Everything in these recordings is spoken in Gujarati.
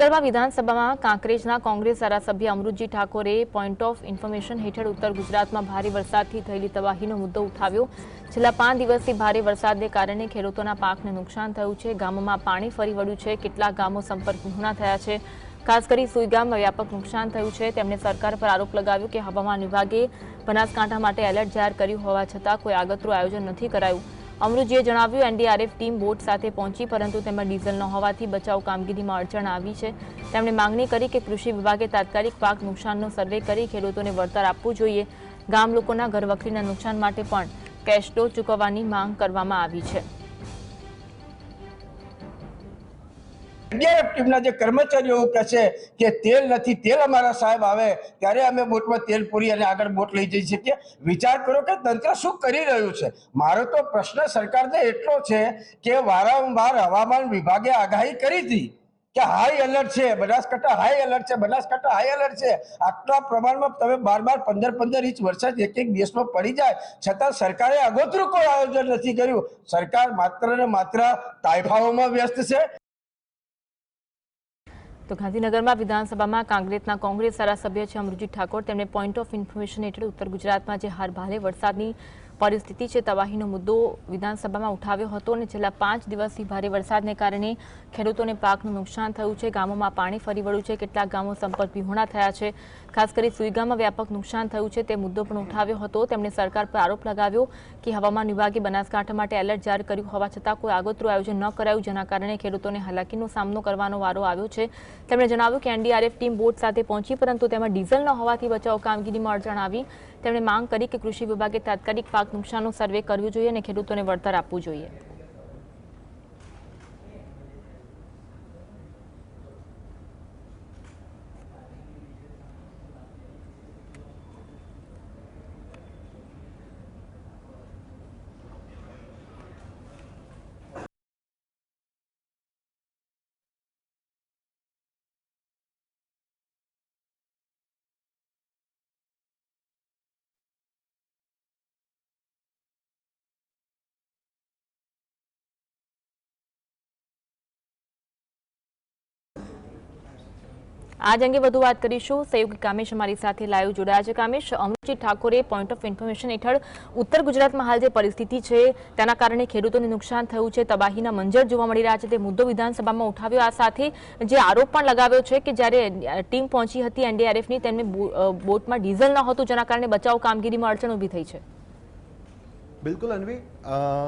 ગરબા વિધાનસભામાં કાંકરેજના કોંગ્રેસ ધારાસભ્ય અમૃતજી ઠાકોરે પોઈન્ટ ઓફ ઇન્ફોર્મેશન હેઠળ ઉત્તર ગુજરાતમાં ભારે વરસાદથી થયેલી તબાહીનો મુદ્દો ઉઠાવ્યો. છેલ્લા પાંચ દિવસથી ભારે વરસાદને કારણે ખેડૂતોના પાકને નુકસાન થયું છે. ગામોમાં પાણી ફરી વળ્યું છે. કેટલાક ગામો સંપર્ક વિહોણા થયા છે. ખાસ કરી સુઈગામમાં વ્યાપક નુકસાન થયું છે. તેમણે સરકાર પર આરોપ લગાવ્યો કે હવામાન વિભાગે બનાસકાંઠા માટે એલર્ટ જાહેર કર્યું હોવા છતાં કોઈ આગતરું આયોજન નથી કરાયું. અમૃતજીએ જણાવ્યું, એનડીઆરએફ ટીમ બોટ સાથે પહોંચી, પરંતુ તેમાં ડીઝલ ન હોવાથી બચાવ કામગીરીમાં અડચણ આવી છે. તેમણે માંગણી કરી કે કૃષિ વિભાગે તાત્કાલિક પાક નુકસાનનો સર્વે કરી ખેડૂતોને વળતર આપવું જોઈએ. ગામ લોકોના ઘરવખરીના નુકસાન માટે પણ કેશડો ચૂકવવાની માંગ કરવામાં આવી છે. એનડીઆરએફ ટીમના જે કર્મચારીઓ કહે છે કે તેલ નથી, તેલ અમારા સાહેબ આવે, ત્યારે અમે બોટમાં તેલ પૂરી અને આગળ બોટ લઈ જઈ શકીએ. વિચાર કરો કે તંત્ર શું કરી રહ્યું છે? મારો તો પ્રશ્ન સરકારને એટલો છે કે વારંવાર હવામાન વિભાગે આગાહી કરી હતી કે હાઈ એલર્ટ છે, બનાસકાંઠા હાઈ એલર્ટ છે, બનાસકાંઠા હાઈ એલર્ટ છે. આટલા પ્રમાણમાં તમે બાર બાર પંદર પંદર ઇંચ વરસાદ એક એક દેશમાં પડી જાય. છતાં સરકારે આગોતરું કોઈ આયોજન નથી કર્યું. સરકાર માત્ર ને માત્ર તાયફાઓમાં વ્યસ્ત છે. તો ગાંધીનગરમાં વિધાનસભામાં કાંગ્રેસના કોંગ્રેસ ધારાસભ્ય છે અમૃતજી ઠાકોર. તેમણે પોઈન્ટ ઓફ ઇન્ફોર્મેશન હેઠળ ઉત્તર ગુજરાતમાં જે હાર ભારે વરસાદની પરિસ્થિતિ છે. તબાહીનો મુદ્દો વિધાનસભામાં ઉઠાવ્યો હતો અને છેલ્લા પાંચ દિવસથી ભારે વરસાદને કારણે ખેડૂતોને પાકનું નુકસાન થયું છે. ગામોમાં પાણી ફરી વળ્યું છે. કેટલાક ગામો સંપર્ક વિહોણા થયા છે. ખાસ કરી સુઈગામમાં વ્યાપક નુકસાન થયું છે. તે મુદ્દો પણ ઉઠાવ્યો હતો. તેમણે સરકાર પર આરોપ લગાવ્યો કે હવામાન વિભાગે બનાસકાંઠા માટે એલર્ટ જાહેર કર્યું હોવા છતાં કોઈ આગોતરું આયોજન ન કરાયું, જેના કારણે ખેડૂતોને હાલાકીનો સામનો કરવાનો વારો આવ્યો છે. તેમણે જણાવ્યું કે એનડીઆરએફ ટીમ બોટ સાથે પહોંચી, પરંતુ તેમાં ડીઝલ ન હોવાથી બચાવ કામગીરીમાં અડચણ આવી. તેમણે માંગ કરી કે કૃષિ વિભાગે તાત્કાલિક પાક નુકસાનનો સર્વે કરવું જોઈએ અને ખેડૂતોને વળતર આપવું જોઈએ. આજ અંગે વધુ વાત કરીશું. સહયોગી કામેશ અમારી સાથે લાઈવ જોડાયા છે. કામેશ, અમૃતજી ઠાકોરે પોઈન્ટ ઓફ ઇન્ફોર્મેશન હેઠળ ઉત્તર ગુજરાતમાં હાલ જે પરિસ્થિતિ છે, તેના કારણે ખેડૂતોને નુકસાન થયું છે. તબાહીના મંજર જોવા મળી રહ્યા છે. તે મુદ્દો વિધાનસભામાં ઉઠાવ્યો. આ સાથે જે આરોપ પણ લગાવ્યો છે કે જ્યારે ટીમ પહોંચી હતી એનડીઆરએફની, તેમને બોટમાં ડીઝલ ન હતું, જેના કારણે બચાવ કામગીરીમાં અડચણ ઊભી થઈ છે. બિલકુલ, અન્વી.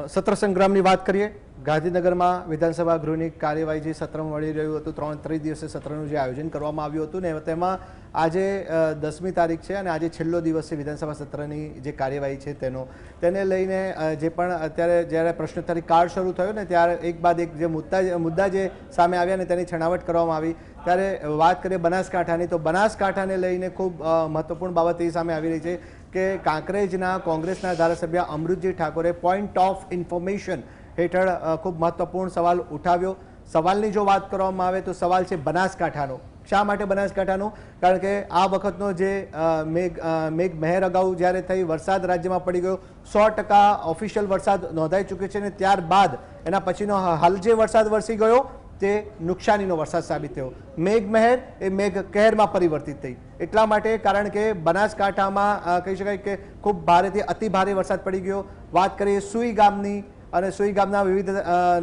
સત્ર સંગ્રામની વાત કરીએ. ગાંધીનગરમાં વિધાનસભા ગૃહની કાર્યવાહી જે સત્રમાં મળી રહ્યું હતું, ત્રણ ત્રીસ દિવસે સત્રનું જે આયોજન કરવામાં આવ્યું હતું ને તેમાં આજે દસમી તારીખ છે અને આજે છેલ્લો દિવસ છે વિધાનસભા સત્રની જે કાર્યવાહી છે તેનો. તેને લઈને જે પણ અત્યારે જ્યારે પ્રશ્નોત્તરી કાળ શરૂ થયો ને, ત્યારે એક બાદ એક જે મુદ્દા મુદ્દા જે સામે આવ્યા ને, તેની છણાવટ કરવામાં આવી. ત્યારે વાત કરીએ બનાસકાંઠાની, તો બનાસકાંઠાને લઈને ખૂબ મહત્વપૂર્ણ બાબત એ સામે આવી રહી છે. કે કાંકરેજના કોંગ્રેસના ધારાસભ્ય અમૃતજી ઠાકોરે પોઈન્ટ ઓફ ઇન્ફોર્મેશન હેઠળ ખૂબ મહત્વપૂર્ણ સવાલ ઉઠાવ્યો. સવાલની જો વાત કરવામાં આવે તો સવાલ છે બનાસકાંઠાનો. શા માટે બનાસકાંઠાનો? કારણ કે આ વખતનો જે મેઘ મેઘ મહેર અગાઉ જ્યારે થઈ, વરસાદ રાજ્યમાં પડી ગયો, સો ટકા ઓફિશિયલ વરસાદ નોંધાઈ ચૂક્યો છે અને ત્યારબાદ એના પછીનો હાલ જે વરસાદ વરસી ગયો તે નુકસાનીનો વરસાદ સાબિત થયો. મેઘ મહેર એ મેઘ કહેરમાં પરિવર્તિત થઈ. એટલા માટે કારણ કે બનાસકાંઠામાં કહી શકાય કે ખૂબ ભારેથી અતિ ભારે વરસાદ પડી ગયો. વાત કરીએ સુઈ ગામની અને સુઈ ગામના વિવિધ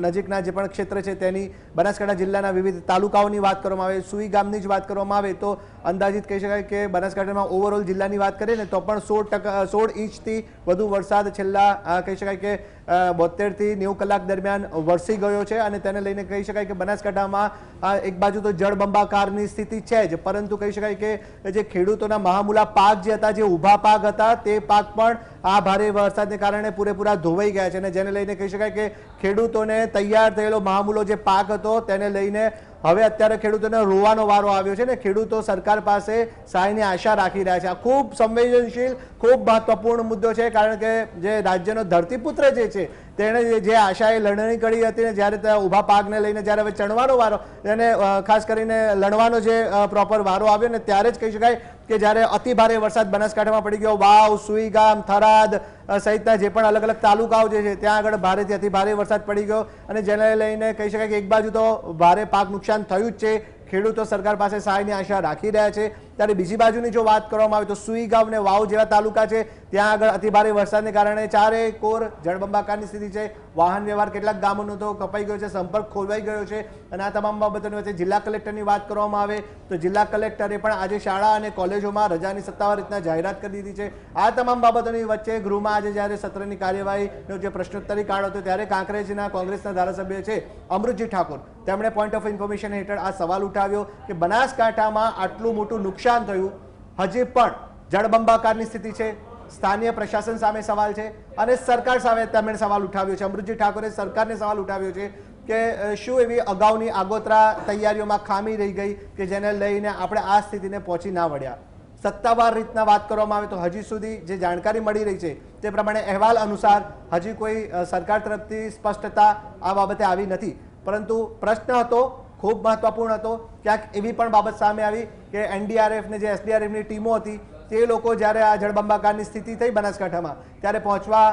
નજીકના જે પણ ક્ષેત્ર છે તેની, બનાસકાંઠા જિલ્લાના વિવિધ તાલુકાઓની વાત કરવામાં આવે, સુઈ ગામની જ વાત કરવામાં આવે, તો અંદાજિત કહી શકાય કે બનાસકાંઠામાં ઓવરઓલ જિલ્લાની વાત કરીએ ને, તો પણ સોળ ટકા, સોળ ઇંચથી વધુ વરસાદ છેલ્લા કહી શકાય કે બોતેરથી નેવું કલાક દરમિયાન વરસી ગયો છે અને તેને લઈને કહી શકાય કે બનાસકાંઠામાં એક બાજુ તો જળબંબાકારની સ્થિતિ છે જ, પરંતુ કહી શકાય કે જે ખેડૂતોના મહામૂલા પાક જે હતા, જે ઊભા પાક હતા, તે પાક પણ આ ભારે વરસાદને કારણે પૂરેપૂરા ધોવાઈ ગયા છે અને જેને લઈને કહી શકાય કે ખેડૂતોને તૈયાર થયેલો મહામૂલો જે પાક હતો, તેને લઈને હવે અત્યારે ખેડૂતોને રોવાનો વારો આવ્યો છે ને ખેડૂતો સરકાર પાસે સહાયની આશા રાખી રહ્યા છે. આ ખૂબ સંવેદનશીલ, ખૂબ મહત્વપૂર્ણ મુદ્દો છે કારણ કે જે રાજ્યનો ધરતીપુત્ર જે છે, તેણે જે- આશાએ લણણી કરી હતી ને જ્યારે તે ઊભા પાકને લઈને જ્યારે હવે ચણવાનો વારો એને ખાસ કરીને લણવાનો જે પ્રોપર વારો આવ્યો ને ત્યારે જ કહી શકાય કે જ્યારે અતિભારે વરસાદ બનાસકાંઠામાં પડી ગયો. વાવ, સુઈગામ, થરાદ સહિતના જે પણ અલગ અલગ તાલુકાઓ જે છે, ત્યાં આગળ ભારેથી અતિ ભારે વરસાદ પડી ગયો અને જેને લઈને કહી શકાય કે એક બાજુ તો ભારે પાક નુકસાન થયું જ છે. ખેડૂતો સરકાર પાસે સહાયની આશા રાખી રહ્યા છે. ત્યારે બીજી બાજુની જો વાત કરવામાં આવે તો સુઈ ને વાવ જેવા તાલુકા છે. ત્યાં આગળ અતિભારે વરસાદને કારણે ચારે કોર જળબંબાકારની સ્થિતિ છે. વાહન વ્યવહાર કેટલાક ગામોનો તો કપાઈ ગયો છે, સંપર્ક ખોરવાઈ ગયો છે અને આ તમામ બાબતોની વચ્ચે જિલ્લા કલેક્ટરની વાત કરવામાં આવે તો જિલ્લા કલેક્ટરે પણ આજે શાળા અને કોલેજોમાં રજાની સત્તાવાર રીતના જાહેરાત કરી દીધી છે. આ તમામ બાબતોની વચ્ચે ગૃહમાં આજે જ્યારે સત્રની કાર્યવાહીનો જે પ્રશ્નોત્તરી કાળ હતો ત્યારે કાંકરેજના કોંગ્રેસના ધારાસભ્ય છે અમૃતજી ઠાકોર. તેમણે પોઈન્ટ ઓફ ઇન્ફોર્મેશન હેઠળ આ સવાલ ઉઠાવ્યો કે બનાસકાંઠામાં આટલું મોટું નુકસાન થયું. હજી પણ જળબંબાકારની સ્થિતિ છે. સ્થાનીય પ્રશાસન સામે સવાલ છે અને સરકાર સામે તેમણે સવાલ ઉઠાવ્યો છે. અમૃતજી ઠાકોરે સરકારને સવાલ ઉઠાવ્યો છે કે શું એવી અગાઉની આગોતરા તૈયારીઓમાં ખામી રહી ગઈ કે જેને લઈને આપણે આ સ્થિતિને પહોંચી ના વળ્યા? સત્તાવાર રીતના વાત કરવામાં આવે તો હજી સુધી જે જાણકારી મળી રહી છે તે પ્રમાણે અહેવાલ અનુસાર હજી કોઈ સરકાર તરફથી સ્પષ્ટતા આ બાબતે આવી નથી. પરંતુ પ્રશ્ન હતો ખૂબ મહત્વપૂર્ણ હતો. ક્યાંક એવી પણ બાબત સામે આવી કે એનડીઆરએફ ને જે એસડીઆરએફની ટીમો હતી, તે લોકો જ્યારે આ જળબંબાકારની સ્થિતિ થઈ બનાસકાંઠામાં, ત્યારે પહોંચવા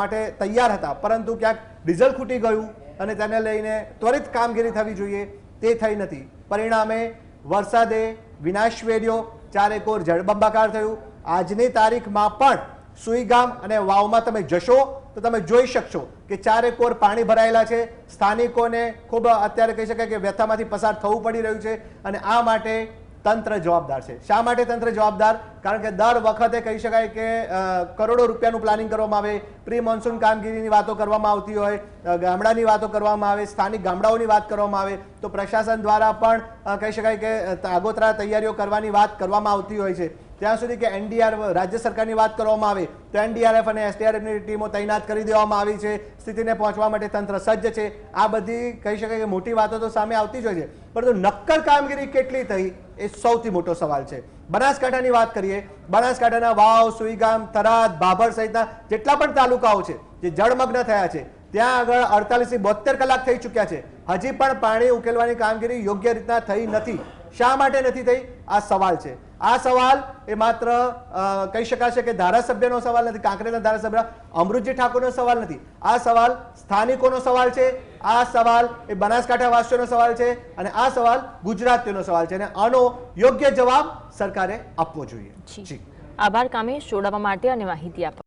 માટે તૈયાર હતા. પરંતુ ક્યાંક ડીઝલ ખૂટી ગયું અને તેને લઈને ત્વરિત કામગીરી થવી જોઈએ, તે થઈ નથી. પરિણામે વરસાદે વિનાશ વેર્યો ચારે કોર જળબંબાકાર થયું. આજની તારીખમાં પણ સુઈગામ અને વાવમાં તમે જશો તો તમે જોઈ શકશો કે ચારે કોર પાણી ભરાયેલા છે. સ્થાનિકોને ખૂબ અત્યારે કહી શકાય કે વ્યથામાંથી પસાર થવું પડી રહ્યું છે અને આ માટે તંત્ર જવાબદાર છે. શા માટે તંત્ર જવાબદાર? કારણ કે દર વખતે કહી શકાય કે કરોડો રૂપિયાનું પ્લાનિંગ કરવામાં આવે પ્રી મોન્સૂન કામગીરીની વાતો કરવામાં આવતી હોય ગામડાની વાતો કરવામાં આવે, સ્થાનિક ગામડાઓની વાત કરવામાં આવે, તો પ્રશાસન દ્વારા પણ કહી શકાય કે આગોતરા તૈયારીઓ કરવાની વાત કરવામાં આવતી હોય છે. ત્યાં સુધી કે એનડીઆર રાજ્ય સરકારની વાત કરવામાં આવે, તો એનડીઆરએફ અને એસડીઆરએફની ટીમો તૈનાત કરી દેવામાં આવી છે. સ્થિતિને પહોંચવા માટે તંત્ર સજ્જ છે. આ બધી કહી શકાય કે મોટી વાતો તો સામે આવતી જ હોય છે. પરંતુ નક્કર કામગીરી કેટલી થઈ એ સૌથી મોટો સવાલ છે. બનાસકાંઠાની વાત કરીએ, બનાસકાંઠાના વાવ, સુઈગામ, થરાદ ભાભર સહિતના જેટલા પણ તાલુકાઓ છે, જે જળમગ્ન થયા છે, ત્યાં આગળ અડતાલીસથી બોતેર કલાક થઈ ચૂક્યા છે. હજી પણ પાણી ઉકેલવાની કામગીરી યોગ્ય રીતના થઈ નથી. શા માટે નથી થઈ? આ સવાલ છે. આ સવાલ એ માત્ર કહી શકાશે કે ધારાસભ્યનો સવાલ નથી કાંકરેજના ધારાસભ્ય અમૃતજી ઠાકોરનો સવાલ નથી. આ સવાલ સ્થાનિકોનો સવાલ છે આ સવાલ એ બનાસકાંઠા વાસીઓનો સવાલ છે અને આ સવાલ ગુજરાતીઓનો સવાલ છે. અને આનો યોગ્ય જવાબ સરકારે આપવો જોઈએ. આભાર કામે જોડાવા માટે અને માહિતી આપવા